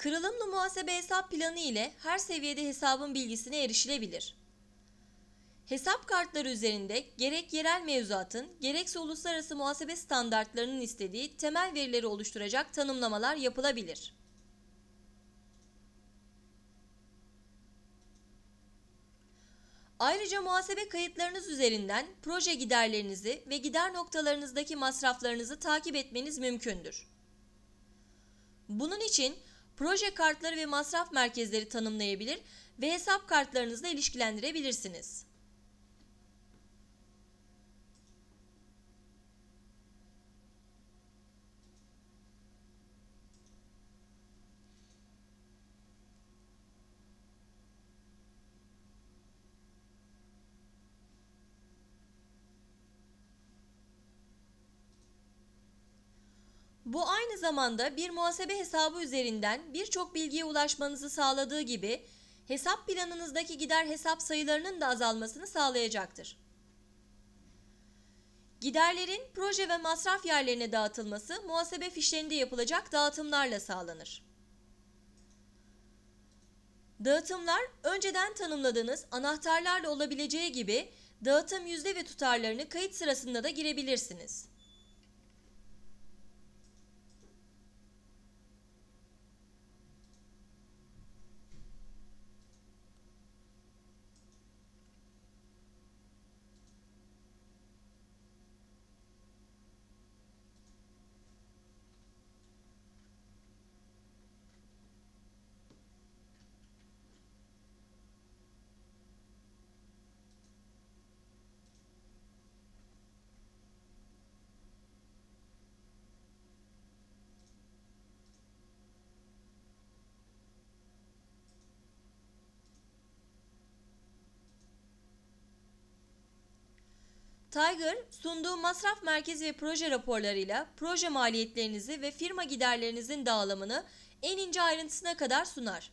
Kırılımlı muhasebe hesap planı ile her seviyede hesabın bilgisine erişilebilir. Hesap kartları üzerinde gerek yerel mevzuatın gerekse uluslararası muhasebe standartlarının istediği temel verileri oluşturacak tanımlamalar yapılabilir. Ayrıca muhasebe kayıtlarınız üzerinden proje giderlerinizi ve gider noktalarınızdaki masraflarınızı takip etmeniz mümkündür. Bunun için proje kartları ve masraf merkezleri tanımlayabilir ve hesap kartlarınızla ilişkilendirebilirsiniz. Zamanda bir muhasebe hesabı üzerinden birçok bilgiye ulaşmanızı sağladığı gibi hesap planınızdaki gider hesap sayılarının da azalmasını sağlayacaktır. Giderlerin proje ve masraf yerlerine dağıtılması muhasebe fişlerinde yapılacak dağıtımlarla sağlanır. Dağıtımlar önceden tanımladığınız anahtarlarla olabileceği gibi dağıtım yüzde ve tutarlarını kayıt sırasında da girebilirsiniz. Tiger, sunduğu masraf merkezi ve proje raporlarıyla proje maliyetlerinizi ve firma giderlerinizin dağılımını en ince ayrıntısına kadar sunar.